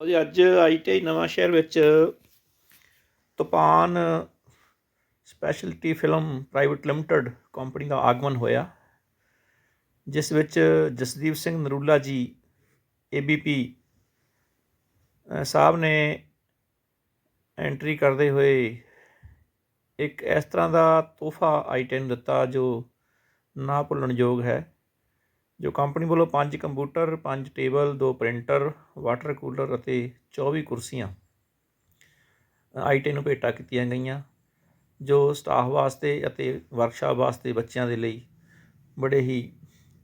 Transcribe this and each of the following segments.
ਜੀ ਅੱਜ ਆਈਟੀਆਈ ਨਵਾਂ ਸ਼ਹਿਰ ਵਿੱਚ Toofan specialty film private limited company ਦਾ ਆਗਮਨ ਹੋਇਆ, ਜਿਸ ਵਿੱਚ ਜਸਦੀਪ ਸਿੰਘ ਨਰੂਲਾ ਜੀ ਏਬੀਪੀ ਸਾਹਿਬ ਨੇ ਐਂਟਰੀ ਕਰਦੇ ਹੋਏ ਇੱਕ ਇਸ ਤਰ੍ਹਾਂ ਦਾ ਤੋਹਫਾ ਆਈਟੈਨ ਨੂੰ ਦਿੱਤਾ ਜੋ ਨਾ ਭੁੱਲਣਯੋਗ ਹੈ। ਜੋ ਕੰਪਨੀ ਵੱਲੋਂ ਪੰਜ ਕੰਪਿਊਟਰ, ਪੰਜ ਟੇਬਲ, ਦੋ ਪ੍ਰਿੰਟਰ, ਵਾਟਰ ਕੂਲਰ ਅਤੇ 24 ਕੁਰਸੀਆਂ ਆਈਟੀ ਨੂੰ ਭੇਟਾ ਕੀਤੀਆਂ ਗਈਆਂ, ਜੋ ਸਟਾਫ ਵਾਸਤੇ ਅਤੇ ਵਰਕਸ਼ਾਪ ਵਾਸਤੇ ਬੱਚਿਆਂ ਦੇ ਲਈ ਬੜੇ ਹੀ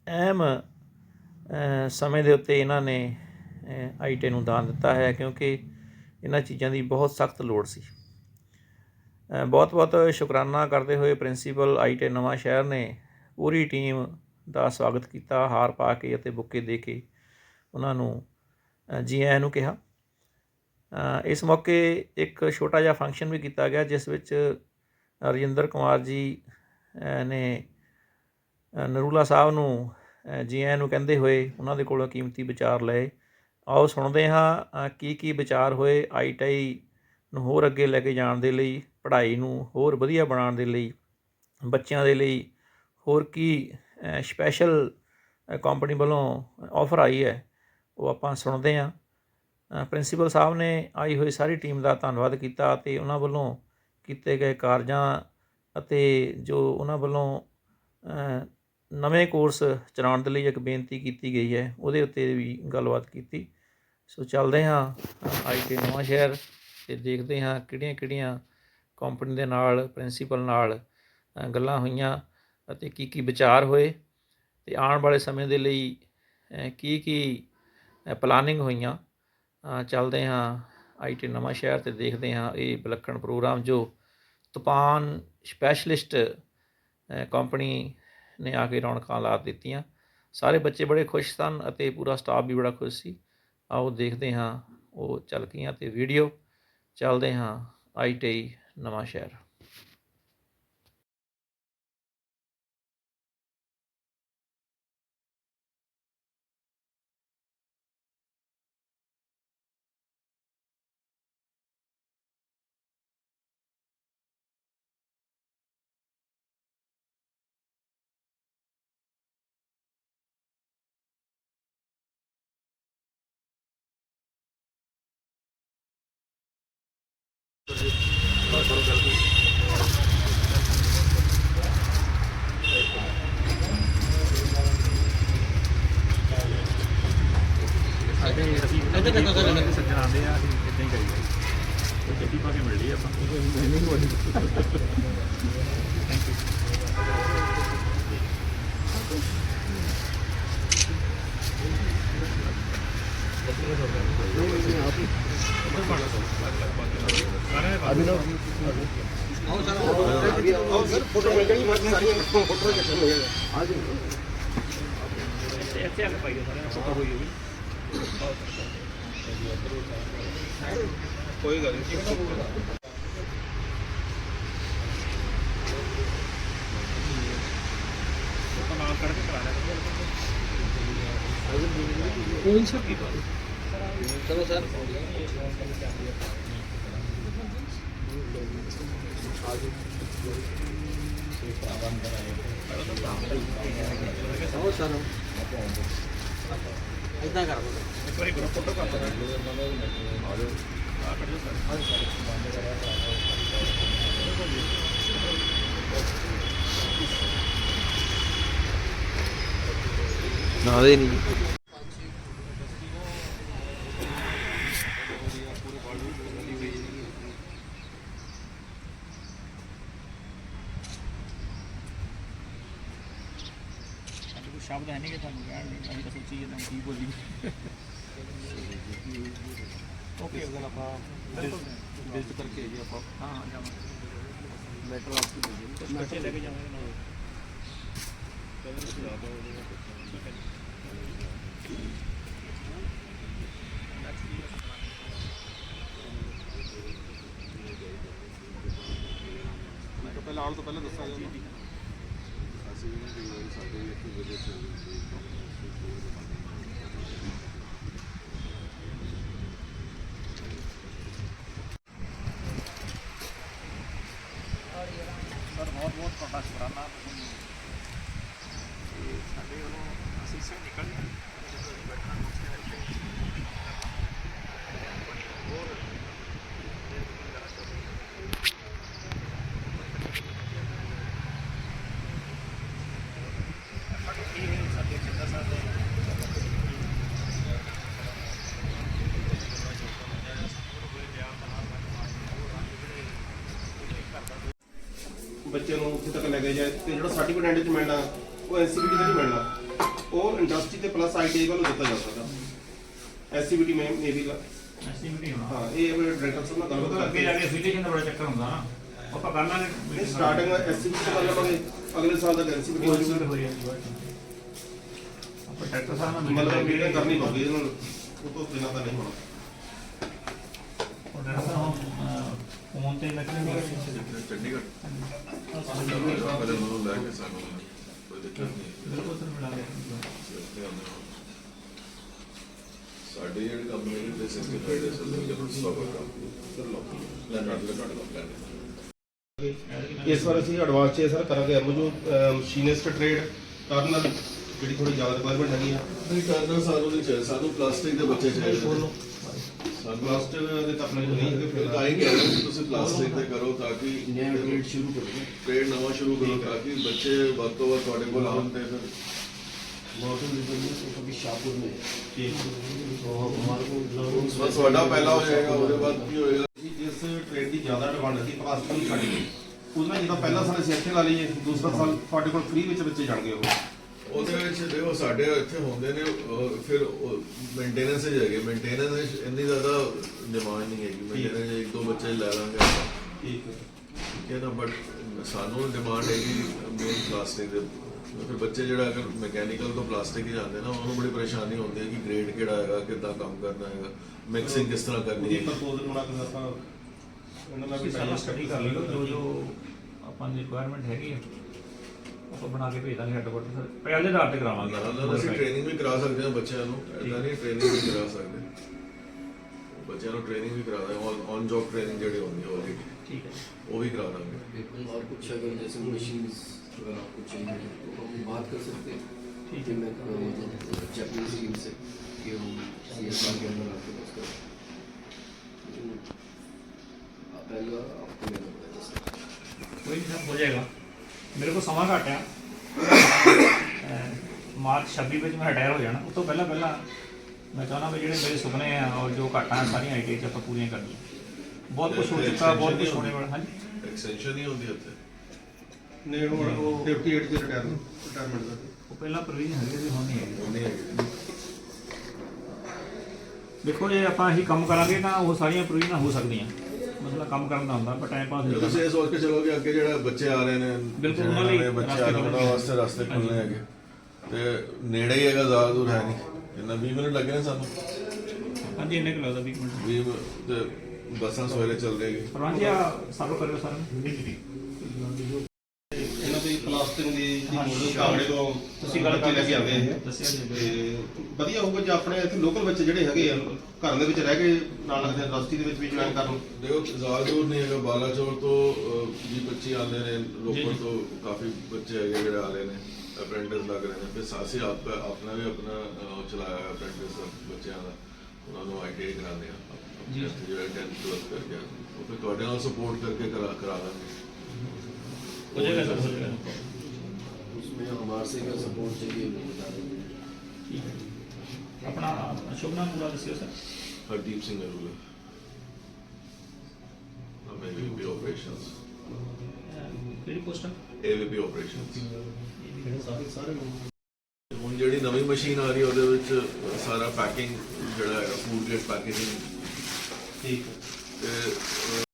ਅਹਿਮ ਸਮੇਂ ਦੇ ਉੱਤੇ ਇਹਨਾਂ ਨੇ ਆਈਟੀ ਨੂੰ ਦਾਨ ਦਿੱਤਾ ਹੈ, ਕਿਉਂਕਿ ਇਹਨਾਂ ਚੀਜ਼ਾਂ ਦੀ ਬਹੁਤ ਸਖਤ ਲੋੜ ਸੀ। ਬਹੁਤ ਬਹੁਤ ਸ਼ੁਕਰਾਨਾ ਕਰਦੇ ਹੋਏ ਪ੍ਰਿੰਸੀਪਲ ਆਈਟੀ ਨਵਾਂ ਸ਼ਹਿਰ ਨੇ ਪੂਰੀ ਟੀਮ ਦਾ ਸਵਾਗਤ ਕੀਤਾ ਹਾਰ ਪਾ ਕੇ ਅਤੇ ਬੁੱਕੇ ਦੇ ਕੇ ਉਹਨਾਂ ਨੂੰ ਅ, ਜੀ ਆਇਆਂ ਨੂੰ ਕਿਹਾ। ਇਸ ਮੌਕੇ ਇੱਕ ਛੋਟਾ ਜਿਹਾ ਫੰਕਸ਼ਨ ਵੀ ਕੀਤਾ ਗਿਆ ਜਿਸ ਵਿੱਚ ਰਜਿੰਦਰ ਕੁਮਾਰ ਜੀ ਨੇ ਨਰੂਲਾ ਸਾਹਿਬ ਨੂੰ ਅ, ਜੀ ਆਇਆਂ ਨੂੰ ਕਹਿੰਦੇ ਹੋਏ ਉਹਨਾਂ ਦੇ ਕੋਲੋਂ ਕੀਮਤੀ ਵਿਚਾਰ ਲਏ। ਆਓ ਸੁਣਦੇ ਹਾਂ ਕੀ ਕੀ ਵਿਚਾਰ ਹੋਏ ਆਈਟੀਆਈ ਨੂੰ ਹੋਰ ਅੱਗੇ ਲੈ ਕੇ ਜਾਣ ਦੇ ਲਈ ਪੜ੍ਹਾਈ ਨੂੰ ਹੋਰ ਵਧੀਆ ਬਣਾਉਣ ਦੇ ਲਈ ਬੱਚਿਆਂ ਦੇ ਲਈ ਹੋਰ ਕੀ ਸਪੈਸ਼ਲ ਕੰਪਨੀ ਵੱਲੋਂ ਆਫਰ ਆਈ ਹੈ। ਉਹ ਆਪਾਂ ਸੁਣਦੇ ਹਾਂ। ਪ੍ਰਿੰਸੀਪਲ ਸਾਹਿਬ ਨੇ ਆਈ ਹੋਈ ਸਾਰੀ ਟੀਮ ਦਾ ਧੰਨਵਾਦ ਕੀਤਾ ਅਤੇ ਉਹਨਾਂ ਵੱਲੋਂ ਕੀਤੇ ਗਏ ਕਾਰਜਾਂ ਅਤੇ ਜੋ ਉਹਨਾਂ ਵੱਲੋਂ ਨਵੇਂ ਕੋਰਸ ਚਲਾਉਣ ਦੇ ਲਈ ਇੱਕ ਬੇਨਤੀ ਕੀਤੀ ਗਈ ਹੈ, ਉਹਦੇ ਉੱਤੇ ਵੀ ਗੱਲਬਾਤ ਕੀਤੀ। ਸੋ ਚੱਲਦੇ ਹਾਂ ਅੱਜ ਦੇ ਨਵਾਂ ਸ਼ਹਿਰ ਤੇ ਦੇਖਦੇ ਹਾਂ ਕਿਹੜੀਆਂ ਕਿਹੜੀਆਂ ਕੰਪਨੀ ਦੇ ਨਾਲ ਪ੍ਰਿੰਸੀਪਲ ਨਾਲ ਗੱਲਾਂ ਹੋਈਆਂ। ਅਤੇ ਕੀ ਕੀ ਵਿਚਾਰ ਹੋਏ ਤੇ ਆਉਣ ਵਾਲੇ ਸਮੇਂ ਦੇ ਲਈ ਕੀ ਕੀ ਪਲਾਨਿੰਗ ਹੋਈਆਂ। ਚੱਲਦੇ ਹਾਂ ਆਈਟੀ ਨਵਾਂ ਸ਼ਹਿਰ ਤੇ ਦੇਖਦੇ ਹਾਂ ਇਹ ਵਿਲੱਖਣ ਪ੍ਰੋਗਰਾਮ ਜੋ ਤੂਫਾਨ ਸਪੈਸ਼ਲਿਸਟ ਕੰਪਨੀ ਨੇ ਆ ਕੇ ਰੌਣਕਾਂ ਲਾ ਦਿੱਤੀਆਂ। ਸਾਰੇ ਬੱਚੇ ਬੜੇ ਖੁਸ਼ ਸਨ ਅਤੇ ਪੂਰਾ ਸਟਾਫ ਵੀ ਬੜਾ ਖੁਸ਼ ਸੀ। ਆਓ ਦੇਖਦੇ ਹਾਂ ਉਹ ਚੱਲ ਗਈਆਂ ਤੇ ਵੀਡੀਓ ਚੱਲਦੇ ਹਾਂ ਆਈਟੀ ਨਵਾਂ ਸ਼ਹਿਰ। ਇੱਥੇ ਤੱਕ ਕਰ ਸੱਜਣ ਆਉਂਦੇ ਆ ਅਸੀਂ ਇਦਾਂ ਹੀ ਕਰੀਦਾ ਉਹ ਗੱਡੀ ਪਾ ਕੇ ਮਿਲ ਲਈ ਆਪਾਂ। ਇੱਥੇ ਆ ਕੇ ਪਾਈਓ ਸਾਰਿਆਂ ਨੂੰ ਫੋਟੋ ਹੋਈ ਹੋਈ ਕੋਈ ਗੱਲ ਨਹੀਂ ਨਾਲ ਕਰਕੇ ਕਰਾ ਲਿਆ ਕੋਈ ਸਭ ਕੀ ਬਾਤ ਇਦਾਂ ਕਰ ਇੱਕ ਵਾਰੀ ਗਰੁੱਪ ਫੋਟੋ ਕਰ ਲਓ ਸਰ ਨਾ ਦੇ ਨਹੀਂ। ਸ਼ਬਦ ਹੈ ਨਹੀਂ ਕਿ ਤੁਹਾਨੂੰ ਕਹਿਣ ਲਈ ਅਸੀਂ ਤਾਂ ਸੋਚੀ ਜਾਂਦਾ ਕੀ ਬੋਲੀ। ਓਕੇ ਅਗਰ ਆਪਾਂ ਵਿਜ਼ਿਟ ਕਰਕੇ ਜੀ ਆਪਾਂ ਹਾਂ ਹਾਂ ਜਾਵਾਂਗੇ। ਲੈਟਰ ਆਪਕੀ ਦੇ ਕੁਝ ਬੱਚੇ ਲੈ ਕੇ ਜਾਵਾਂਗੇ ਨਾਲ। ਮੈਂ ਕਿਹਾ ਪਹਿਲਾਂ ਆਉਣ ਤੋਂ ਪਹਿਲਾਂ ਦੱਸਾਂਗਾ ਜੀ ਅਸੀਂ ਵੀ ਕਈ ਵਾਰੀ ਸਾਡੇ ਵੀ ਇੱਥੇ ਵਿਜਿਟ ਚੱਲਦੀ ਹੁੰਦੀ ਹੈ ਬੱਚੇ ਨੂੰ ਉੱਥੇ ਤੱਕ ਲੈ ਕੇ ਜਾਏ ਤੇ ਜਿਹੜਾ ਸਰਟੀਫਿਕੇਟ ਐਂਡ ਚ ਮਿਲਣਾ ਉਹ ਐਸਸੀਬੀਟੀ ਤੇ ਨਹੀਂ ਮਿਲਣਾ ਉਹ ਇੰਡਸਟਰੀ ਤੇ ਪਲੱਸ ਆਈਟੀ ਵੱਲੋਂ ਦਿੱਤਾ ਜਾ ਸਕਦਾ। ਐਸਸੀਬੀਟੀ ਮੈਂ ਮੇਬੀ ਐਸਟੀਮੇਟ ਹੋਣਾ। ਹਾਂ ਇਹ ਡਾਇਰੈਕਟਰ ਸਾਹਿਬ ਨਾਲ ਉਹ ਗੱਲ ਤਾਂ ਅੱਗੇ ਜਾ ਕਰਕੇ। ਕੇ ਫਿਲੀਕੇਸ਼ਨ ਦਾ ਬੜਾ ਚੱਕਰ ਹੁੰਦਾ ਨਾ। ਆਪਾਂ ਕਰ ਲਾਂਗੇ ਸਟਾਰਟਿੰਗ ਐਸਸੀਬੀਟੀ ਤੋਂ ਕਰ ਲਵਾਂਗੇ ਅਗਲੇ ਸਾਲ ਤੱਕ ਐਸਸੀਬੀਟੀ ਹੋ ਜਾਊਗੀ। ਆਪਾਂ ਡਾਕਟਰ ਸਾਹਿਬ ਨਾਲ ਮਤਲਬ ਮੀਟਿੰਗ ਕਰਨੀ ਪਊਗੀ। ਇਹਦੇ ਨਾਲ ਉਹ ਤੋਂ ਬਿਨਾਂ ਤਾਂ ਨਹੀਂ ਹੋਣਾ। ਉਹ ਡਾਕਟਰ ਸਾਹਿਬ ਫੋਨ ਤੇ ਲੱਗਣੇ ਚੰਡੀਗੜ੍ਹ। ਪਹਿਲੇ ਨੂੰ ਲੈ ਕੇ ਸਾਨੂੰ ਕੋਈ ਦਿੱਕਤ ਨਹੀਂ ਬਿਲਕੁਲ ਸਰ ਮਿਲਾ ਲਿਆ। ਸਾਡੀ ਜਿਹੜੀ ਕੰਪਨੀ ਦੇ 65 ਡੇਸ ਦੇ ਵਿੱਚ ਸਟਾਕ ਕੰਮ ਲੈ ਨਾਟ ਲੈ। ਨਾਟ ਇਸ ਵਾਰ ਅਸੀਂ ਐਡਵਾਂਸ ਚ ਸਰ ਕਰਾਂਗੇ। ਐਮਜੋ ਮਸ਼ੀਨਿਸਟ ਟ੍ਰੇਡ ਟਰਨਰ ਜਿਹੜੀ ਥੋੜੀ ਜ਼ਿਆਦਾ ਰਿਕੁਆਇਰਮੈਂਟ ਹੈਗੀ ਆ। ਨਹੀਂ ਕਰਨਾ ਸਾਨੂੰ ਨਹੀਂ ਚਾਹੀਦਾ। ਸਾਨੂੰ ਪਲਾਸਟਿਕ ਦੇ ਬੱਚੇ ਚਾਹੀਦੇ ਨੇ। ਪਲਾਸਟਿਕ ਦੇ ਤਾਂ ਆਪਣੇ ਕੋਲ ਨਹੀਂ ਤੇ ਫਿਰ ਤਾਂ ਇਹ ਕਹਿ ਰਹੇ ਸੀ ਤੁਸੀਂ ਪਲਾਸਟਿਕ ਦੇ ਕਰੋ ਤਾਂ ਕਿ ਨਵਾਂ ਗ੍ਰੇਡ ਸ਼ੁਰੂ ਕਰੋ ਗ੍ਰੇਡ ਨਵਾਂ ਸ਼ੁਰੂ ਕਰੋ ਤਾਂ ਕਿ ਬੱਚੇ ਵੱਧ ਤੋਂ ਵੱਧ ਤੁਹਾਡੇ ਕੋਲ ਆਉਣ ਤੇ ਫਿਰ मौसम बिजनेस अभी शाहपुर में तो हमारे को ਤੁਹਾਡਾ ਪਹਿਲਾ ਹੋ ਜਾਏਗਾ ਉਹਦੇ ਬਾਅਦ ਕੀ ਹੋਏਗਾ? ਜਿਸ ਟ੍ਰੇਡ ਦੀ ਜ਼ਿਆਦਾ ਡਿਮਾਂਡ ਸੀ ਪਲਾਸਟਿਕ ਦੀ ਸਾਡੀ ਉਹਦੇ ਨਾਲ ਜਿਹਦਾ ਪਹਿਲਾ ਸਾਲ ਅਸੀਂ ਇੱਥੇ ਲਾ ਲਈਏ ਦੂਸਰਾ ਸਾਲ ਤੁਹਾਡੇ ਕੋਲ ਫ੍ਰੀ ਵਿੱਚ ਬੱਚੇ ਜਾਣਗੇ ਉਹ। ਉਹਦੇ ਵਿੱਚ ਦੇਖੋ ਸਾਡੇ ਇੱਥੇ ਹੁੰਦੇ ਨੇ ਫਿਰ ਮੇਨਟੇਨੈਂਸ ਹੀ ਹੈਗੇ। ਮੇਨਟੇਨੈਂਸ ਵਿੱਚ ਇੰਨੀ ਜ਼ਿਆਦਾ ਡਿਮਾਂਡ ਨਹੀਂ ਹੈਗੀ। ਮੇਨਟੇਨੈਂਸ ਇੱਕ ਦੋ ਬੱਚੇ ਲੈ ਲਾਂਗੇ। ਠੀਕ ਹੈ। ਠੀਕ ਹੈ ਨਾ ਬਟ ਸਾਨੂੰ ਡਿਮਾਂਡ ਹੈਗੀ ਮੇਨ ਪਲਾਸਟਿਕ ਦੇ ਫਿਰ ਬੱਚੇ ਜਿਹੜਾ ਅਗਰ ਮੈਕੈਨੀਕਲ ਤੋਂ ਪਲਾਸਟਿਕ ਹੀ ਜਾਂਦੇ ਨਾ ਉਹਨੂੰ ਬੜੀ ਪਰੇਸ਼ਾਨੀ ਹੁੰਦੀ ਹੈ ਕਿ ਗ੍ਰੇਡ ਕਿਹੜਾ ਹੈਗਾ ਕਿੱਦਾਂ ਕੰਮ ਕਰਨਾ ਹੈਗਾ ਮਿਕਸਿੰਗ ਕਿਸ ਤਰ੍ਹਾਂ ਕਰਨੀ ਹੈ। ਪ੍ਰਪੋਜ਼ਲ ਬਣਾ ਕੇ ਆਪਾਂ ਇਹਨਾਂ ਨਾਲ ਵੀ ਸਟੱਡੀ ਕਰ ਲਿਓ। ਜੋ ਜੋ ਆਪਾਂ ਦੀ ਰਿਕੁਆਇਰਮੈਂਟ ਹੈਗੀ ਹੈ। ਆਪਾਂ ਬਣਾ ਕੇ ਭੇਜ ਦਾਂਗੇ ਹੈਡਕੁਆਟਰ ਸਰ ਪਹਿਲੇ ਆਧਾਰ ਤੇ ਕਰਾਵਾਂਗੇ ਨਾਲ ਅਸੀਂ ਟ੍ਰੇਨਿੰਗ ਵੀ ਕਰਾ ਸਕਦੇ ਹਾਂ ਬੱਚਿਆਂ ਨੂੰ ਇਦਾਂ ਨਹੀਂ ਟ੍ਰੇਨਿੰਗ ਵੀ ਕਰਾ ਸਕਦੇ ਬੱਚਿਆਂ ਨੂੰ ਟ੍ਰੇਨਿੰਗ ਵੀ ਕਰਾ ਦਾਂਗੇ ਔਨ ਜੌਬ ਟ੍ਰੇਨਿੰਗ ਜਿਹੜੀ ਹੁੰਦੀ ਹੈ already, ਠੀਕ ਹੈ ਉਹ ਵੀ ਕਰਾ ਦਾਂਗੇ और कुछ अगर जैसे मशीन्स अगर आपको चाहिए तो हम बात कर सकते हैं ठीक है मैं मतलब जापानीज टीम से कि हम सी एस आर के अंदर आपके पास करें लेकिन पहला आपको लेना पड़ेगा जैसे ਕੋਈ ਨਹੀਂ ਸਰ ਹੋ ਜਾਏਗਾ ਮੇਰੇ ਕੋਲ ਸਮਾਂ ਘੱਟ ਆ। ਮਾਰਚ 26 ਵਿੱਚ ਮੈਂ ਰਿਟਾਇਰ ਹੋ ਜਾਣਾ। ਉਸ ਤੋਂ ਪਹਿਲਾਂ ਪਹਿਲਾਂ ਮੈਂ ਚਾਹਣਾ ਵੀ ਜਿਹੜੇ ਮੇਰੇ ਸੁਪਨੇ ਆ ਔਰ ਜੋ ਘਾਟਾਂ ਆ ਸਾਰੀਆਂ ਆਈਟੀ ਚ ਆਪਾਂ ਪੂਰੀਆਂ ਕਰਨੀਆਂ ਬਹੁਤ ਕੁਝ ਹੋ ਚੁੱਕਾ ਬਹੁਤ ਕੁਝ ਹੋਣੇ ਵਾਲਾ ਹਾਂਜੀ। ਐਕਸਟੈਂਸ਼ਨ ਨਹੀਂ ਹੁੰਦੀ ਉੱਥੇ। ਨੇ ਉਹ 58 ਦੇ ਰਿਟਾਇਰਮੈਂਟ ਰਿਟਾਇਰਮੈਂਟ ਦਾ। ਉਹ ਪਹਿਲਾਂ ਪ੍ਰੋਵੀਜ਼ਨ ਹੈਗੀ ਸੀ ਹੁਣ ਨਹੀਂ ਹੈਗੀ। ਨਹੀਂ ਹੈਗੀ। ਦੇਖੋ ਜੇ ਆਪਾਂ ਇਹੀ ਕੰਮ ਕਰਾਂਗੇ ਤਾਂ ਉਹ ਸਾਰੀਆਂ ਪ੍ਰੋਵੀਜ਼ਨਾਂ ਹੋ ਸਕਦੀਆਂ। ਮਤਲਬ ਕੰਮ ਕਰਨ ਦਾ ਹੁੰਦਾ ਪਰ ਟਾਈਮ ਪਾਸ ਨਹੀਂ ਤੁਸੀਂ ਇਹ ਸੋਚ ਕੇ ਚਲੋ ਕਿ ਅੱਗੇ ਜਿਹੜਾ ਬੱਚੇ ਆ ਰਹੇ ਨੇ ਬਿਲਕੁਲ, ਉਹਨਾਂ ਲਈ ਬੱਚੇ ਆ ਰਹੇ ਨੇ, ਉਹਨਾਂ ਵਾਸਤੇ ਰਸਤੇ ਖੁੱਲ੍ਹਣੇ ਹੈਗੇ। ਤੇ ਨੇੜੇ ਹੀ ਹੈਗਾ ਜ਼ਿਆਦਾ ਦੂਰ ਹੈ ਨਹੀਂ। ਇੰਨਾ 20 ਮਿੰਟ ਲੱਗੇ ਨੇ ਸਾਨੂੰ। ਹਾਂਜੀ ਇੰਨੇ ਕੁ ਲੱਗਦਾ 20 ਮਿੰਟ। 20 ਮਿੰਟ ਤੇ ਬੱਸਾਂ ਸਵੇਰੇ ਚੱਲ ਰਹੀਆਂ ਪਰਵਾਂਜੀ ਆ ਸਰਵ ਕਰਿਓ ਸਰ ਇਹਨਾਂ ਦੀ ਪਲਾਸਟਿਕ ਦੀ ਹਾਂਜੀ। ਮੋਡਲ ਕਾਂਗੜੇ ਤੋਂ ਤੁਸੀਂ ਗੱਲ ਬੱਚੇ ਲੈ ਕੇ ਆਉਂਦੇ ਇਹ ਦੱਸਿਆ ਜੀ ਤੇ ਵਧੀਆ ਹੋਊਗਾ ਜੇ ਆਪਣੇ ਇੱਥੇ ਲੋਕਲ ਬੱਚੇ ਜਿਹੜੇ ਹੈਗੇ ਆ ਘਰਾਂ ਦੇ ਵਿੱਚ ਰਹਿ ਕੇ ਨਾਲ ਲੱਗਦੇ ਯੂਨੀਵਰਸਿਟੀ ਦੇ ਵਿੱਚ ਵੀ ਜੁਆਇਨ ਕਰਨ ਦੇਖੋ ਦੂਰ ਨਹੀਂ ਹੈਗਾ ਬਾਲਾਚੌਰ ਤੋਂ 20 25 ਆਉਂਦੇ ਨੇ ਜੀ। ਤੋਂ ਕਾਫੀ ਬੱਚੇ ਹੈਗੇ ਜਿਹੜੇ ਆ ਰਹੇ ਨੇ ਅਪ੍ਰੈਂਟਿਸ ਲੱਗ ਰਹੇ ਨੇ। ਫਿਰ ਸਾਸੀ ਆਪ ਆਪਣਾ ਵੀ ਆਪਣਾ ਅਹ, ਚਲਾਇਆ ਹੋਇਆ ਅਪ੍ਰੈਂਟਿਸ ਬੱਚਿਆਂ ਦਾ। ਉਹਨਾਂ ਨੂੰ ਆਈਟੀਆਈ ਕਰਾਉਂਦੇ ਆ। ਜੀ। ਜੀ ਜਿਹੜਾ 10th ਪਲੱਸ ਕਰ ਗਿਆ ਉਹ ਫਿਰ ਤੁਹਾਡੇ ਨਾਲ ਸਪੋਰਟ ਕਰਕੇ ਕਰਾ ਕਰਾ ਦਾਂਗੇ। ਹੋ ਜਾਏਗਾ ਸਰ ਹੋ ਜਾਏਗਾ उसमें हमारे से क्या सपोर्ट चाहिए वो बता देंगे ਠੀਕ ਹੈ ਆਪਣਾ ਸ਼ੁਭ ਨਾਮ ਪੂਰਾ ਦੱਸਿਓ ਸਰ ਹਰਦੀਪ ਸਿੰਘ ਅਰੂਲਾ ਮੈਂ ਵੀ ਆਪਰੇਸ਼ਨਸ ਕਿਹੜੀ ਪੋਸਟ ਹੈ ਏਵੀਪੀ ਆਪਰੇਸ਼ਨਸ ਹੁਣ ਜਿਹੜੀ ਨਵੀਂ ਮਸ਼ੀਨ ਆ ਰਹੀ ਹੈ ਉਹਦੇ ਵਿੱਚ ਸਾਰਾ ਪੈਕਿੰਗ ਜਿਹੜਾ ਹੈਗਾ ਫੂਡ ਗ੍ਰੇਡ ਪੈਕੇਜਿੰਗ ਠੀਕ ਹੈ ਤੇ ਨਹੀਂ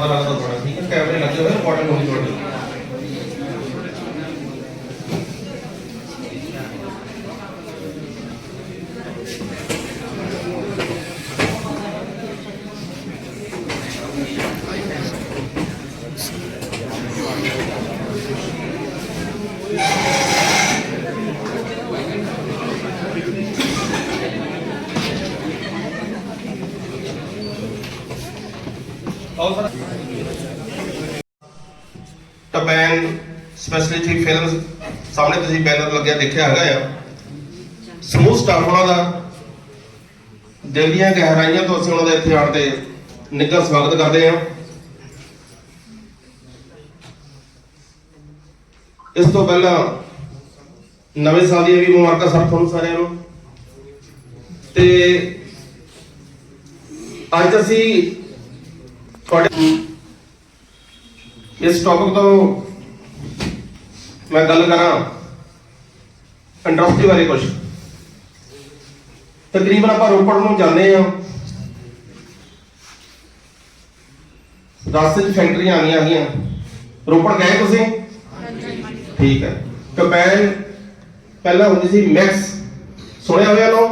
ਪਤਾ ਲੱਗਦਾ ਥੋੜਾ ਠੀਕ ਹੈ? ਕੈਮਰੇ ਲੱਗੇ ਹੋਏ ਰਿਕਾਰਡਿੰਗ ਹੋਣੀ ਤੁਹਾਡੀ ਟਬੈਨ ਸਪੈਸ਼ਲਿਟੀ ਫਿਲਮਸ ਸਾਹਮਣੇ ਤੁਸੀਂ ਬੈਨਰ ਲੱਗਿਆ ਦੇਖਿਆ ਹੈਗਾ ਆ। ਸਮੂਹ ਸਟਾਫ ਉਹਨਾਂ ਦਾ ਦਿਲ ਦੀਆਂ ਗਹਿਰਾਈਆਂ ਤੋਂ ਅਸੀਂ ਉਹਨਾਂ ਦਾ ਇੱਥੇ ਆਉਣ ਤੇ ਨਿੱਘਾ ਸਵਾਗਤ ਕਰਦੇ ਹਾਂ। ਇਸ ਤੋਂ ਪਹਿਲਾਂ ਨਵੇਂ ਸਾਲ ਦੀਆਂ ਵੀ ਮੁਬਾਰਕਾਂ ਸਭ ਤੁਹਾਨੂੰ ਸਾਰਿਆਂ ਨੂੰ। ਤੇ ਅੱਜ ਅਸੀਂ ਤੁਹਾਡੇ ਇਸ ਟੌਪਿਕ ਤੋਂ ਮੈਂ ਗੱਲ ਕਰਾਂ ਇੰਡਸਟਰੀ ਬਾਰੇ ਕੁਝ ਤਕਰੀਬਨ ਆਪਾਂ ਰੋਪੜ ਨੂੰ ਜਾਂਦੇ ਆ ਰਸਤੇ 'ਚ ਫੈਕਟਰੀਆਂ ਆਉਂਦੀਆਂ। ਹੈਗੀਆਂ ਰੋਪੜ ਗਏ ਤੁਸੀਂ? ਠੀਕ ਹੈ। ਕਪੈਨ ਪਹਿਲਾਂ ਹੁੰਦੀ ਸੀ ਮੈਕਸ ਸੁਣਿਆ ਹੋਇਆ ਲੋ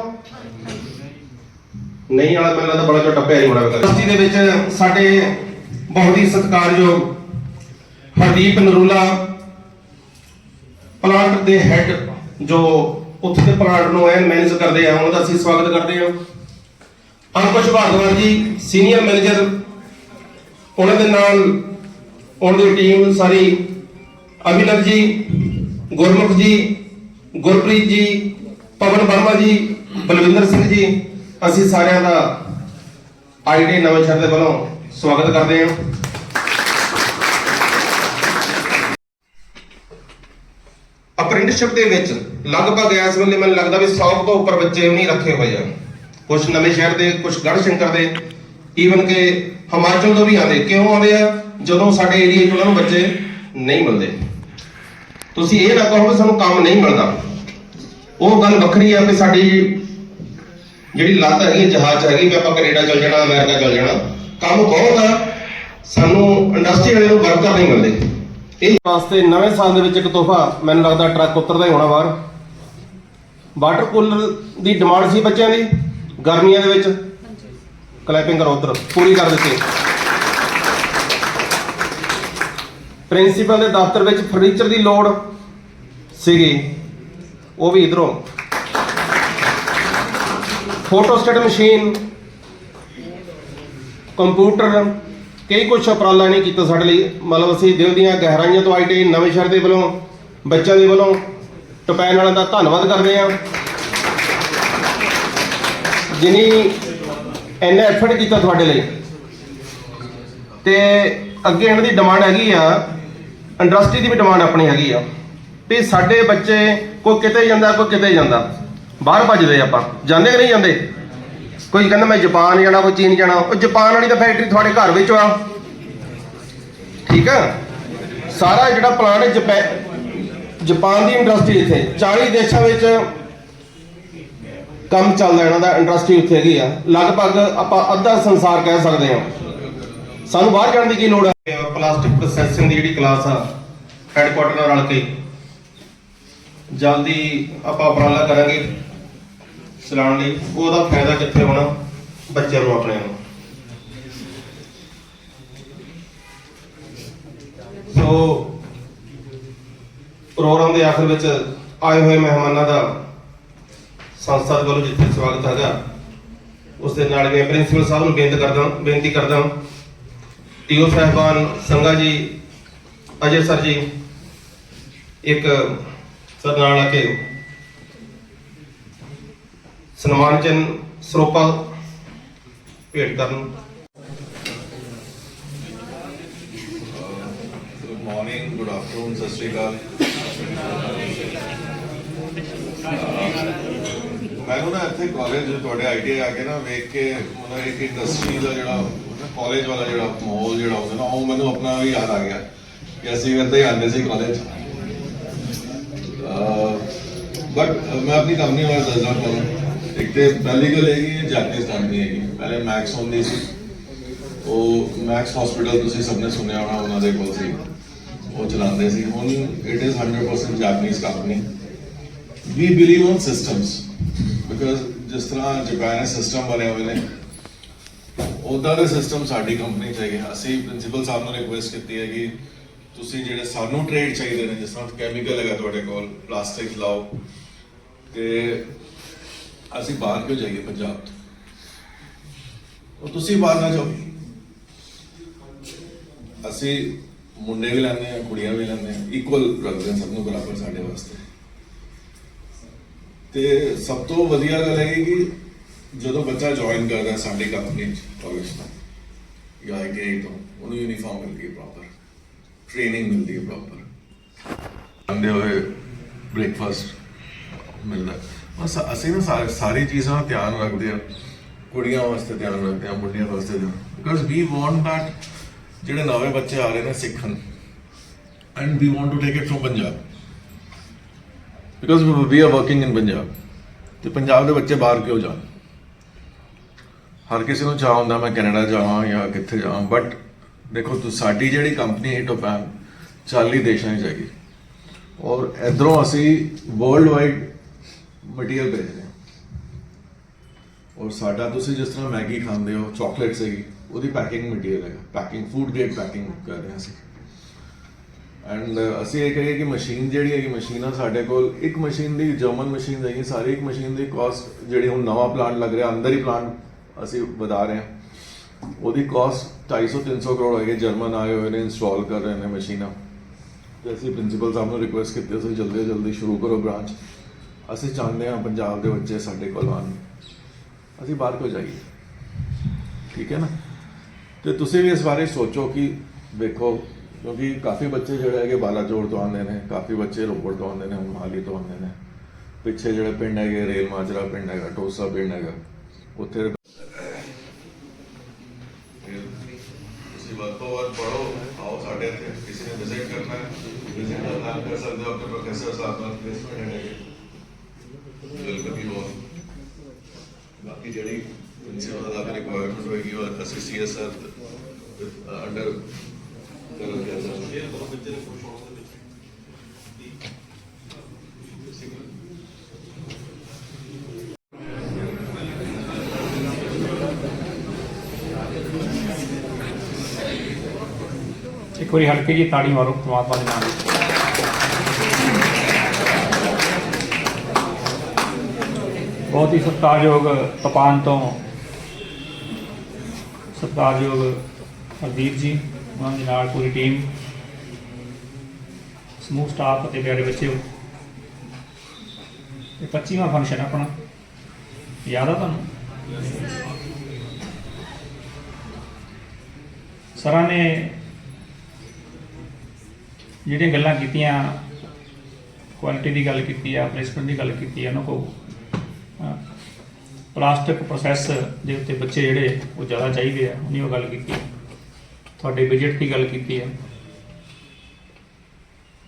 ਨਹੀਂ ਵਾਲਾ ਪਹਿਲਾਂ ਤਾਂ ਬੜਾ ਛੋਟਾ ਪਿਆਰੀ ਹੋਣਾ ਵੇਗਾ ਦੇ ਵਿੱਚ ਸਾਡੇ ਬਹੁਤ ਹੀ ਸਤਿਕਾਰਯੋਗ ਹਰਦੀਪ ਨਰੂਲਾ, ਪਲਾਂਟ ਦੇ ਹੈੱਡ ਜੋ ਉੱਥੇ ਦੇ ਪਲਾਂਟ ਨੂੰ ਐਨ ਮੈਨੇਜ ਕਰਦੇ ਆ, ਉਹਨਾਂ ਦਾ ਅਸੀਂ ਸਵਾਗਤ ਕਰਦੇ ਹਾਂ। ਅੰਕੁਸ਼ ਭਾਰਦਵਾਜ ਜੀ ਸੀਨੀਅਰ ਮੈਨੇਜਰ ਉਹਨਾਂ ਦੇ ਨਾਲ ਉਹਨਾਂ ਦੀ ਟੀਮ ਸਾਰੀ, ਅਭਿਨਵ ਜੀ, ਗੁਰਮੁਖ ਜੀ, ਗੁਰਪ੍ਰੀਤ ਜੀ, ਪਵਨ ਵਰਮਾ ਜੀ, ਬਲਵਿੰਦਰ ਸਿੰਘ ਜੀ, ਅਸੀਂ ਸਾਰਿਆਂ ਦਾ ਆਈਟੀ ਨਵੇਂ ਸ਼ਹਿਰ ਦੇ ਵੱਲੋਂ ਸਵਾਗਤ ਕਰਦੇ ਹਾਂ। ਅਪ੍ਰੈਂਟਿਸਸ਼ਿਪ ਦੇ ਵਿੱਚ ਲਗਭਗ ਇਸ ਵੇਲੇ ਮੈਨੂੰ ਲੱਗਦਾ ਵੀ 100 ਤੋਂ ਉੱਪਰ ਬੱਚੇ ਨਹੀਂ ਰੱਖੇ ਹੋਏ ਆ। ਕੁਝ ਨਵੇਂ ਸ਼ਹਿਰ ਦੇ ਕੁਝ ਗੜ੍ਹ ਸ਼ੰਕਰ ਦੇ ਈਵਨ ਕਿ ਹਿਮਾਚਲ ਤੋਂ ਵੀ ਆਉਂਦੇ। ਕਿਉਂ ਆਉਂਦੇ ਆ? ਜਦੋਂ ਸਾਡੇ ਏਰੀਆ 'ਚ ਉਹਨਾਂ ਨੂੰ ਬੱਚੇ ਨਹੀਂ ਮਿਲਦੇ। ਤੁਸੀਂ ਇਹ ਨਾ ਕਹੋ ਕਿ ਸਾਨੂੰ ਕੰਮ ਨਹੀਂ ਮਿਲਦਾ। ਉਹ ਗੱਲ ਵੱਖਰੀ ਆ ਕਿ ਸਾਡੀ ਜਿਹੜੀ ਲੱਤ ਹੈਗੀ, ਜਹਾਜ਼ ਹੈਗੀ, ਵੀ ਆਪਾਂ ਕੈਨੇਡਾ ਚਲ ਜਾਣਾ, ਅਮਰੀਕਾ ਚਲ ਜਾਣਾ, ਕੰਮ ਬਹੁਤ ਆ। ਸਾਨੂੰ ਇੰਡਸਟਰੀ ਵਾਲੇ ਨੂੰ ਵਰਕਰ ਨਹੀਂ ਮਿਲਦੇ। ਇਹ ਵਾਸਤੇ ਨਵੇਂ ਸਾਲ ਦੇ ਵਿੱਚ ਇੱਕ ਤੋਹਫਾ ਮੈਨੂੰ ਲੱਗਦਾ ਟਰੱਕ ਉਤਰਦਾ ਹੀ ਹੋਣਾ ਬਾਹਰ। ਵਾਟਰ ਕੂਲਰ ਦੀ ਡਿਮਾਂਡ ਸੀ ਬੱਚਿਆਂ ਦੀ, ਗਰਮੀਆਂ ਦੇ ਵਿੱਚ। ਕਲੈਪਿੰਗ ਕਰੋ ਉਧਰ, ਪੂਰੀ ਕਰ ਦਿੱਤੀ। ਪ੍ਰਿੰਸੀਪਲ ਦੇ ਦਫ਼ਤਰ ਵਿੱਚ ਫਰਨੀਚਰ ਦੀ ਲੋੜ ਸੀਗੀ। ਉਹ ਵੀ ਇਧਰੋਂ। ਫੋਟੋਸਟੇਟ ਮਸ਼ੀਨ, ਕੰਪਿਊਟਰ ਕਈ ਕੁਛ ਉਪਰਾਲਾ ਨਹੀਂ ਕੀਤਾ ਸਾਡੇ ਲਈ। ਮਤਲਬ ਅਸੀਂ ਦਿਲ ਦੀਆਂ ਗਹਿਰਾਈਆਂ ਤੋਂ ਆਈਟੀ ਨਵੇਂ ਸ਼ਹਿਰ ਦੇ ਵੱਲੋਂ, ਬੱਚਿਆਂ ਦੇ ਵੱਲੋਂ, ਟਪੈਨ ਵਾਲਿਆਂ ਦਾ ਧੰਨਵਾਦ ਕਰਦੇ ਹਾਂ। ਜਿਨੀ ਇੰਨਾ ਐਫਰਟ ਕੀਤਾ ਤੁਹਾਡੇ ਲਈ। ਤੇ ਅੱਗੇ ਇਹਨਾਂ ਦੀ ਡਿਮਾਂਡ ਹੈਗੀ ਆ ਇੰਡਸਟਰੀ ਦੀ ਵੀ ਡਿਮਾਂਡ ਆਪਣੀ ਹੈਗੀ ਆ। ਵੀ ਸਾਡੇ ਬੱਚੇ ਕੋਈ ਕਿਤੇ ਜਾਂਦਾ, ਕੋਈ ਕਿਤੇ ਜਾਂਦਾ। ਬਾਹਰ ਭੱਜਦੇ ਆਪਾਂ। ਜਾਂਦੇ ਕਿ ਨਹੀਂ ਜਾਂਦੇ? ਕੋਈ ਕਹਿੰਦਾ ਮੈਂ ਜਾਪਾਨ ਜਾਣਾ, ਕੋਈ ਚੀਨ ਜਾਣਾ। ਉਹ ਜਾਪਾਨ ਵਾਲੀ ਤਾਂ ਫੈਕਟਰੀ ਤੁਹਾਡੇ ਘਰ ਵਿੱਚ ਆ। ਠੀਕ ਆ? ਸਾਰਾ ਜਿਹੜਾ ਪਲਾਨ ਹੈ ਜਾਪਾਨ ਦੀ ਇੰਡਸਟਰੀ ਇੱਥੇ। 40 ਦੇਸ਼ਾਂ ਵਿੱਚ ਕੰਮ ਚੱਲਦਾ ਇਹਨਾਂ ਦਾ ਇੰਡਸਟਰੀ ਉੱਥੇ ਹੈਗੀ ਆ। ਲਗਭਗ ਆਪਾਂ ਅੱਧਾ ਸੰਸਾਰ ਕਹਿ ਸਕਦੇ ਹਾਂ। ਸਾਨੂੰ ਬਾਹਰ ਜਾਣ ਦੀ ਕੀ ਲੋੜ ਹੈ ਪਲਾਸਟਿਕ ਪ੍ਰੋਸੈਸਿੰਗ ਦੀ ਜਿਹੜੀ ਕਲਾਸ ਆ ਹੈੱਡਕੁਆਟਰ ਨਾਲ ਰਲ ਕੇ। ਜਲਦੀ ਆਪਾਂ ਉਪਰਾਲਾ ਕਰਾਂਗੇ। ਚਲਾਉਣ ਲਈ, ਉਹਦਾ ਫਾਇਦਾ ਕਿੱਥੇ ਹੋਣਾ? ਬੱਚਿਆਂ ਨੂੰ, ਆਪਣੇ ਨੂੰ। ਸੋ, ਪ੍ਰੋਗਰਾਮ ਦੇ ਆਖਰ ਵਿੱਚ ਆਏ ਹੋਏ ਮਹਿਮਾਨਾਂ ਦਾ ਸੰਸਥਾ ਵੱਲੋਂ ਜਿੱਥੇ ਸਵਾਗਤ ਹੈਗਾ ਉਸ ਦੇ ਨਾਲ ਮੈਂ ਪ੍ਰਿੰਸੀਪਲ ਸਾਹਿਬ ਨੂੰ ਬੇਨਤੀ ਕਰਦਾ ਬੇਨਤੀ ਕਰਦਾ ਟੀਓ ਸਾਹਿਬਾਨ ਸੰਗਾ ਜੀ, ਅਜੇ ਸਰ ਜੀ, ਇੱਕ ਸਰ ਨਾਲ ਆ ਕੇ ਸਨਮਾਨ ਚਿੰਨ ਸਰੋਪਾ ਭੇਟ ਕਰਨ। ਗੁੱਡ ਮਾਰਨਿੰਗ ਗੁੱਡ ਆਫਟਰਨੂਨ ਸਤਿ ਸ਼੍ਰੀ ਅਕਾਲ। ਮੈਨੂੰ ਨਾ ਇੱਥੇ ਕਾਲਜ ਤੁਹਾਡੇ ਆਈਟੀਆਈ ਆ ਕੇ ਨਾ ਵੇਖ ਕੇ ਮਤਲਬ ਇੱਕ ਇੰਡਸਟਰੀ ਦਾ ਜਿਹੜਾ ਕਾਲਜ ਵਾਲਾ ਜਿਹੜਾ ਮਾਹੌਲ ਜਿਹੜਾ ਹੁੰਦਾ ਨਾ, ਉਹ ਮੈਨੂੰ ਆਪਣਾ ਵੀ ਯਾਦ ਆ ਗਿਆ ਕਿ ਅਸੀਂ ਵੀ ਇੱਦਾਂ ਹੀ ਆਉਂਦੇ ਸੀ ਕਾਲਜ ਬਟ ਮੈਂ ਆਪਣੀ ਕੰਪਨੀ ਬਾਰੇ ਦੱਸਦਾ ਤੁਹਾਨੂੰ। ਇੱਕ ਤੇ ਪਹਿਲੀ ਗੱਲ ਇਹ ਕਿ ਜਾਪਨੀਜ਼ ਕੰਪਨੀ ਹੈਗੀ। ਪਹਿਲੇ ਮੈਕਸ ਹੁੰਦੀ ਸੀ। ਉਹ ਮੈਕਸ ਹਸਪੀਟਲ ਤੁਸੀਂ ਸਭ ਨੇ ਸੁਣਿਆ ਹੋਣਾ, ਉਹਨਾਂ ਦੇ ਕੋਲ ਸੀ। ਉਹ ਚਲਾਉਂਦੇ ਸੀ। ਹੁਣ it is 100% Japanese company we believe on systems because ਜਿਸ ਤਰ੍ਹਾਂ ਜਾਪਾਨ ਸਿਸਟਮ ਬਣੇ ਹੋਏ ਨੇ ਉਦਾਂ ਦੇ ਸਿਸਟਮ ਸਾਡੀ ਕੰਪਨੀ ਚ ਹੈਗੇ। ਅਸੀਂ ਪ੍ਰਿੰਸੀਪਲ ਸਾਹਿਬ ਨੂੰ ਰਿਕੁਐਸਟ ਕੀਤੀ ਹੈ ਕਿ ਤੁਸੀਂ ਜਿਹੜੇ ਸਾਨੂੰ ਟ੍ਰੇਡ ਚਾਹੀਦੇ ਨੇ, ਜਿਸ ਤਰ੍ਹਾਂ ਕੈਮੀਕਲ ਹੈਗਾ ਤੁਹਾਡੇ ਕੋਲ ਪਲਾਸਟਿਕ ਲਾਓ। ਤੇ ਅਸੀਂ ਬਾਹਰ ਕਿਉਂ ਜਾਈਏ ਪੰਜਾਬ ਤੋਂ? ਉਹ ਤੁਸੀਂ ਬਾਹਰ ਨਾ ਜਾਓ। ਅਸੀਂ ਮੁੰਡੇ ਵੀ ਲੈਂਦੇ ਆ ਕੁੜੀਆਂ ਵੀ ਲੈਂਦੇ ਆ ਇਕੁਅਲ ਰੱਖਦੇ ਆ ਸਭ ਨੂੰ ਬਰਾਬਰ ਸਾਡੇ ਵਾਸਤੇ। ਤੇ ਸਭ ਤੋਂ ਵਧੀਆ ਗੱਲ ਹੈ ਕਿ ਜਦੋਂ ਬੱਚਾ ਜੁਆਇਨ ਕਰਦਾ ਹੈ ਸਾਡੀ ਕੰਪਨੀ ਚ ਕਾਲਜ ਤੋਂ, ਜਾਂ ਆਈਟੀਆਈ ਤੋਂ, ਉਹਨੂੰ ਯੂਨੀਫਾਰਮ ਮਿਲਦੀ ਹੈ ਪ੍ਰੋਪਰ ਟ੍ਰੇਨਿੰਗ ਮਿਲਦੀ ਹੈ ਪ੍ਰੋਪਰ ਆਂਦੇ ਹੋਏ ਬ੍ਰੇਕਫਾਸਟ ਮਿਲਦਾ। ਬਸ ਅਸੀਂ ਨਾ ਸਾ- ਸਾਰੀ ਚੀਜ਼ਾਂ ਦਾ ਧਿਆਨ ਰੱਖਦੇ ਆ ਕੁੜੀਆਂ ਵਾਸਤੇ ਧਿਆਨ ਰੱਖਦੇ ਹਾਂ, ਮੁੰਡਿਆਂ ਵਾਸਤੇ ਧਿਆਨ। ਬਿਕਾਜ਼ ਵੀ ਵਾਂਟ that ਜਿਹੜੇ ਨਵੇਂ ਬੱਚੇ ਆ ਰਹੇ ਨੇ ਸਿੱਖਣ। And we want to take it from Punjab because we are working in Punjab ਤੇ ਪੰਜਾਬ ਦੇ ਬੱਚੇ ਬਾਹਰ ਕਿਉਂ ਜਾਣ? ਹਰ ਕਿਸੇ ਨੂੰ ਚਾਹ ਹੁੰਦਾ, ਮੈਂ ਕੈਨੇਡਾ ਜਾਵਾਂ ਜਾਂ ਕਿੱਥੇ ਜਾਵਾਂ ਬਟ ਦੇਖੋ ਤੁਸੀਂ ਸਾਡੀ ਜਿਹੜੀ ਕੰਪਨੀ ਹੈ ਟੋਪੈਨ 40 ਦੇਸ਼ਾਂ 'ਚ ਹੈਗੀ। ਔਰ ਇਧਰੋਂ ਅਸੀਂ ਵਰਲਡ ਵਾਈਡ ਮਟੀਰੀਅਲ ਭੇਜ ਰਹੇ ਹਾਂ। ਔਰ ਸਾਡਾ ਤੁਸੀਂ ਜਿਸ ਤਰ੍ਹਾਂ ਮੈਗੀ ਖਾਂਦੇ ਹੋ ਚਾਕਲੇਟਸ ਹੈਗੀ ਉਹਦੀ ਪੈਕਿੰਗ ਮਟੀਰੀਅਲ ਹੈਗਾ। ਪੈਕਿੰਗ ਫੂਡ ਗ੍ਰੇਡ ਪੈਕਿੰਗ ਕਰ ਰਹੇ ਹਾਂ ਅਸੀਂ। ਐਂਡ ਅਸੀਂ ਇਹ ਕਹੀਏ ਕਿ ਮਸ਼ੀਨ ਜਿਹੜੀ ਹੈਗੀ ਮਸ਼ੀਨ ਆ ਸਾਡੇ ਕੋਲ, ਇੱਕ ਮਸ਼ੀਨ ਦੀ ਜਰਮਨ ਮਸ਼ੀਨ ਹੈਗੀ, ਸਾਰੀ ਇੱਕ ਮਸ਼ੀਨ ਦੀ ਕਾਸਟ ਜਿਹੜੀ ਹੁਣ ਨਵਾਂ ਪਲਾਂਟ ਲੱਗ ਰਿਹਾ, ਅੰਦਰ ਹੀ ਪਲਾਂਟ ਅਸੀਂ ਵਧਾ ਰਹੇ ਹਾਂ। ਉਹਦੀ ਕਾਸਟ 250 300 ਕਰੋੜ ਹੈਗੇ ਜਰਮਨ ਆਏ ਹੋਏ ਨੇ ਇੰਸਟਾਲ ਕਰ ਰਹੇ ਨੇ ਮਸ਼ੀਨਾਂ ਤੇ ਅਸੀਂ ਪ੍ਰਿੰਸੀਪਲ ਸਾਹਿਬ ਨੂੰ ਰਿਕੁਐਸਟ ਕੀਤੀ ਸੀ ਜਲਦੀ ਤੋਂ ਜਲਦੀ ਸ਼ੁਰੂ ਕਰੋ ਬ੍ਰਾਂਚ ਅਸੀਂ ਚਾਹੁੰਦੇ ਹਾਂ ਪੰਜਾਬ ਦੇ ਬੱਚੇ ਸਾਡੇ ਕੋਲ ਆਉਣ। ਅਸੀਂ ਬਾਹਰ ਕਿਉਂ ਜਾਈਏ? ਠੀਕ ਹੈ ਨਾ? ਤੇ ਤੁਸੀਂ ਵੀ ਇਸ ਬਾਰੇ ਸੋਚੋ ਕਿ ਵੇਖੋ, ਕਿਉਂਕਿ ਕਾਫੀ ਬੱਚੇ ਜਿਹੜੇ ਹੈਗੇ ਬਾਲਾਜੋੜ ਤੋਂ ਆਉਂਦੇ ਨੇ, ਕਾਫੀ ਬੱਚੇ ਰੋਪੜ ਤੋਂ ਆਉਂਦੇ ਨੇ, ਮੋਹਾਲੀ ਤੋਂ ਆਉਂਦੇ ਨੇ। ਪਿੱਛੇ ਜਿਹੜੇ ਪਿੰਡ ਹੈਗੇ, ਰੇਲ ਮਾਜਰਾ ਪਿੰਡ ਹੈਗਾ ਟੋਸਾ ਪਿੰਡ ਹੈਗਾ, ਉੱਥੇ ਵੱਧ ਤੋਂ ਵੱਧ ਪੜੋ ਸਾਡੇ ਇੱਥੇ, ਕਿਸੇ ਨੇ ਵਿਜ਼ਿਟ ਕਰਨਾ ਹੈ। ਵਿਜ਼ਿਟ ਦਾ ਕਰ ਸਕਦੇ ਹੋ, ਆਪਣੇ ਪ੍ਰੋਫੈਸਰ ਸਾਹਿਬ ਨਾਲ ਪਲੇਸਮੈਂਟ ਹੈਗੇ। ਜਿਹੜੀ ਪ੍ਰਿੰਸੀਪਲ ਦਾ ਰਿਕੁਆਇਰਮੈਂਟ ਹੋਏਗੀ ਉਹ ਅਸੀਂ ਸੀਐਸਆਰ ਅੰਡਰ ਇੱਕ ਵਾਰੀ ਹਲਕੀ ਜੀ ਤਾੜੀ ਮਾਰੋ ਪ੍ਰਮਾਤਮਾ ਦੇ ਨਾਮ ਵਿੱਚ ਬਹੁਤ ਹੀ ਸਤਿਕਾਰਯੋਗ ਤਪਾਨ ਤੋਂ ਸਤਿਕਾਰਯੋਗ ਹਰਦੀਪ ਜੀ, ਉਹਨਾਂ ਦੇ ਨਾਲ ਪੂਰੀ ਟੀਮ, ਸਮੂਹ ਸਟਾਫ ਅਤੇ ਪਿਆਰੇ ਬੱਚਿਓ ਇਹ 25ਵਾਂ ਫੰਕਸ਼ਨ ਆਪਣਾ। ਯਾਦ ਆ ਤੁਹਾਨੂੰ? ਸਰਾਂ ਨੇ ਜਿਹੜੀਆਂ ਗੱਲਾਂ ਕੀਤੀਆਂ ਕੁਆਲਿਟੀ ਦੀ ਗੱਲ ਕੀਤੀ ਆ ਪਲੇਸਮੈਂਟ ਦੀ ਗੱਲ ਕੀਤੀ ਆ, ਉਹਨਾਂ ਕੋ ਪਲਾਸਟਿਕ ਪ੍ਰੋਸੈਸ ਦੇ ਉੱਤੇ ਬੱਚੇ ਜਿਹੜੇ, ਉਹ ਜ਼ਿਆਦਾ ਚਾਹੀਦੇ ਆ। ਉਹਨੀ ਉਹ ਗੱਲ ਕੀਤੀ ਤੁਹਾਡੇ ਬਜਟ ਦੀ ਗੱਲ ਕੀਤੀ ਹੈ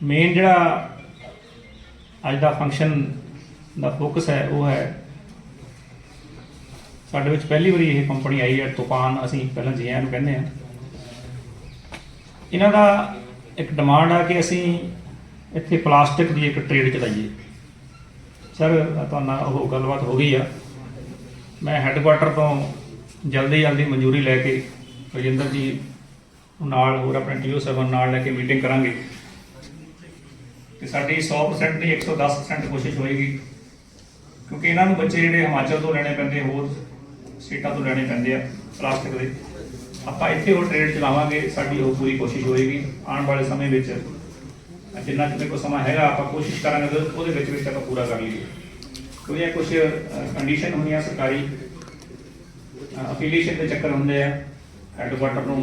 ਮੇਨ ਜਿਹੜਾ ਅੱਜ ਦਾ ਫੰਕਸ਼ਨ ਦਾ ਫੋਕਸ ਹੈ, ਉਹ ਹੈ, ਸਾਡੇ ਵਿੱਚ ਪਹਿਲੀ ਵਾਰੀ ਇਹ ਕੰਪਨੀ ਆਈ ਹੈ, ਤੂਫਾਨ ਅਸੀਂ ਪਹਿਲਾਂ ਜੀ ਨੂੰ ਕਹਿੰਦੇ ਆ। ਇਹਨਾਂ ਦਾ ਇੱਕ ਡਿਮਾਂਡ ਆ ਕਿ ਅਸੀਂ ਇੱਥੇ ਪਲਾਸਟਿਕ ਦੀ ਇੱਕ ਟ੍ਰੇਡ ਚਲਾਈਏ। ਸਰ ਤੁਹਾਡਾ ਉਹ ਗੱਲਬਾਤ ਹੋ ਗਈ ਆ। ਮੈਂ ਹੈੱਡਕੁਆਟਰ ਤੋਂ ਜਲਦੀ ਜਲਦੀ ਮਨਜ਼ੂਰੀ ਲੈ ਕੇ ਰਜਿੰਦਰ ਜੀ ਨਾਲ ਹੋਰ ਆਪਣੇ ਟੀਓ ਸਾਹਿਬਾਨ ਨਾਲ ਲੈ ਕੇ ਮੀਟਿੰਗ ਕਰਾਂਗੇ। ਕਿ ਸਾਡੀ 100% ਨਹੀਂ 110% ਕੋਸ਼ਿਸ਼ ਹੋਏਗੀ। ਕਿਉਂਕਿ ਇਹਨਾਂ ਨੂੰ ਬੱਚੇ ਜਿਹੜੇ ਹਿਮਾਚਲ ਤੋਂ ਲੈਣੇ ਪੈਂਦੇ, ਹੋਰ ਸਟੇਟਾਂ ਤੋਂ ਲੈਣੇ ਪੈਂਦੇ ਆ, ਪਲਾਸਟਿਕ ਦੇ। ਆਪਾਂ ਇੱਥੇ ਉਹ ਟ੍ਰੇਡ ਚਲਾਵਾਂਗੇ, ਸਾਡੀ ਉਹ ਪੂਰੀ ਕੋਸ਼ਿਸ਼ ਹੋਏਗੀ ਆਉਣ ਵਾਲੇ ਸਮੇਂ ਵਿੱਚ। ਜਿੰਨਾ ਕਿਤੇ ਕੋ ਸਮਾਂ ਹੈਗਾ, ਆਪਾਂ ਕੋਸ਼ਿਸ਼ ਕਰਾਂਗੇ, ਉਹਦੇ ਵਿੱਚ ਵਿੱਚ ਆਪਾਂ ਪੂਰਾ ਕਰ ਲਈਏ। ਕਿਉਂਕਿ ਕੁਝ ਕੰਡੀਸ਼ਨ ਹੁੰਦੀਆਂ ਸਰਕਾਰੀ ਅਫੀਲੀਏਸ਼ਨ ਦੇ ਚੱਕਰ ਹੁੰਦੇ ਆ। ਹੈੱਡਕੁਆਟਰ ਨੂੰ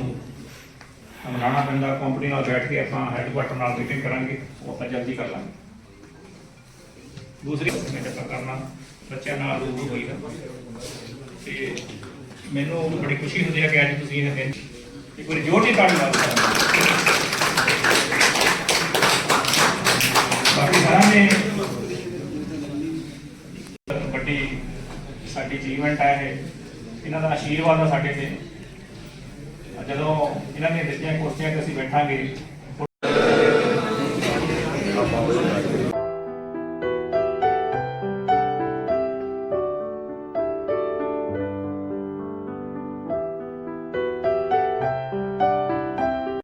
ਮਨਾਉਣਾ ਪੈਂਦਾ ਕੰਪਨੀ ਨਾਲ ਬੈਠ ਕੇ ਆਪਾਂ ਹੈੱਡਕੁਆਟਰ ਨਾਲ ਮੀਟਿੰਗ ਕਰਾਂਗੇ, ਉਹ ਆਪਾਂ ਜਲਦੀ ਕਰ ਲਾਂਗੇ। ਦੂਸਰੀ ਮੈਂ ਕਰਨਾ, ਬੱਚਿਆਂ ਨਾਲ ਰੂਬਰੂ ਹੋਈਦਾ ਤੇ ਮੈਨੂੰ ਬੜੀ ਖੁਸ਼ੀ ਹੁੰਦੀ ਹੈ ਕਿ ਅੱਜ ਤੁਸੀਂ ਇਹ ਦਿਨ ਇੱਕ ਵਾਰੀ ਜੋਰ ਦੀ ਤਾੜੀ ਮਾਰੋ ਬਾਕੀ ਸਾਰਿਆਂ ਨੇ ਵੱਡੀ ਸਾਡੀ ਅਚੀਵਮੈਂਟ ਹੈ ਇਹ। ਇਹਨਾਂ ਦਾ ਆਸ਼ੀਰਵਾਦ ਆ ਸਾਡੇ ਤੇ। ਜਦੋਂ ਇਹਨਾਂ ਨੇ ਦਿੱਤੀਆਂ ਕੁਰਸੀਆਂ ਤੇ ਅਸੀਂ ਬੈਠਾਂਗੇ